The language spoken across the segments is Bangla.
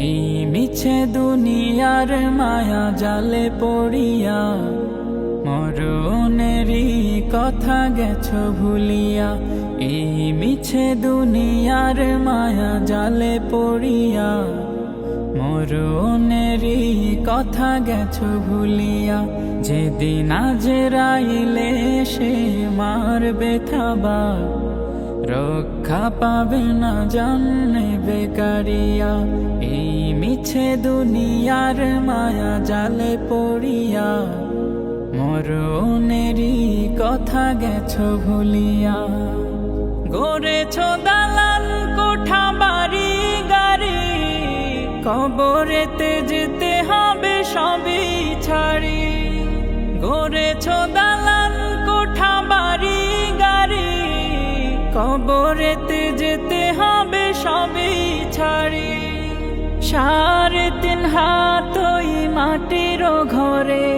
এই মিছে দুনিয়ার মায়া জালে পড়িয়া, মরণেরই কথা গেছ ভুলিয়া। এই মিছে দুনিয়ার মায়া জালে পড়িয়া, মরণেরই কথা গেছ ভুলিয়া। যেদিন আজ রাইলে সে মারবে থাবা রক্ষা পাবে না জানে বেকারিয়া। এই মিছে দুনিয়ার মায়া জালে পড়িয়া। মরণেরই কথা গেছ ভুলিয়া। গড়েছ দালান কোঠা, বাড়ি, গাড়ি। কবরেতে যেতে হবে সবই ছাড়ি। গড়েছ দালান কবরেতে যেতে হবে সবই ছাড়ি। সাড়ে তিন হাত ওই মাটির ঘরে।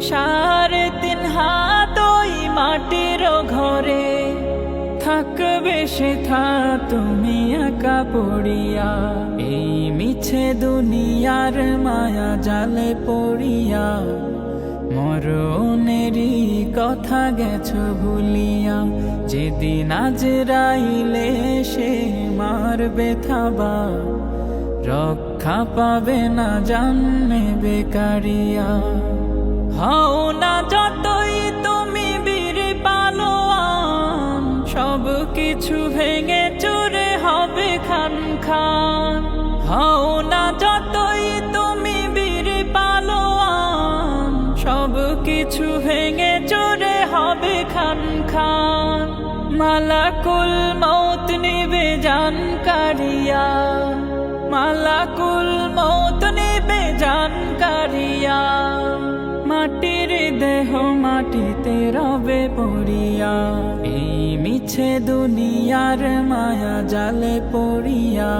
সাড়ে তিন হাত ওই মাটির ঘরে। থাকবে সে থা তুমি একা পড়িয়া। এই মিছে দুনিয়ার মায়া জালে পড়িয়া। মরণেরই কথা গেছ ভুলিয়া, যেদিন আজ রাইলে সে মারবে থাবা রক্ষা পাবে না জানবে বেকারিয়া। হও না যতই তুমি বীর পালোয়ান, সব কিছু ভেঙে চুরে হবে খান খান। হও না যতই তুমি বীর পালোয়ান, সব কিছু ভেঙে চুরে খান খান, মালাকুল মৌত নিবে জানকারিয়া। মালাকুল মৌত নিবে জানকারিয়া। মাটির দেহ মাটিতে রবে পড়িয়া। এই মিছে দুনিয়ার মায়া জালে পড়িয়া।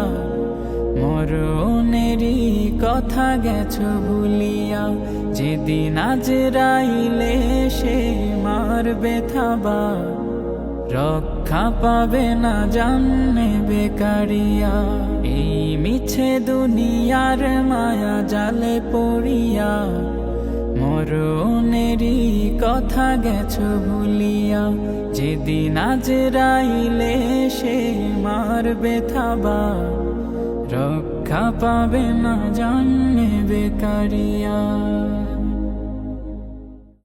মরণেরই কথা গেছ ভুলিয়া। যেদিন আজ রাইলে সে মারবে বেথাবা রক্ষা পাবে না জানবে বেকারিয়া। এই মিছে দুনিয়ার মায়া জালে পড়িয়া মরণেরই কথা গেছ ভুলিয়া। যেদিন আজ রাইলে সে মারবে বেথাবা রক্ষা পাবে না জানবে বেকারিয়া।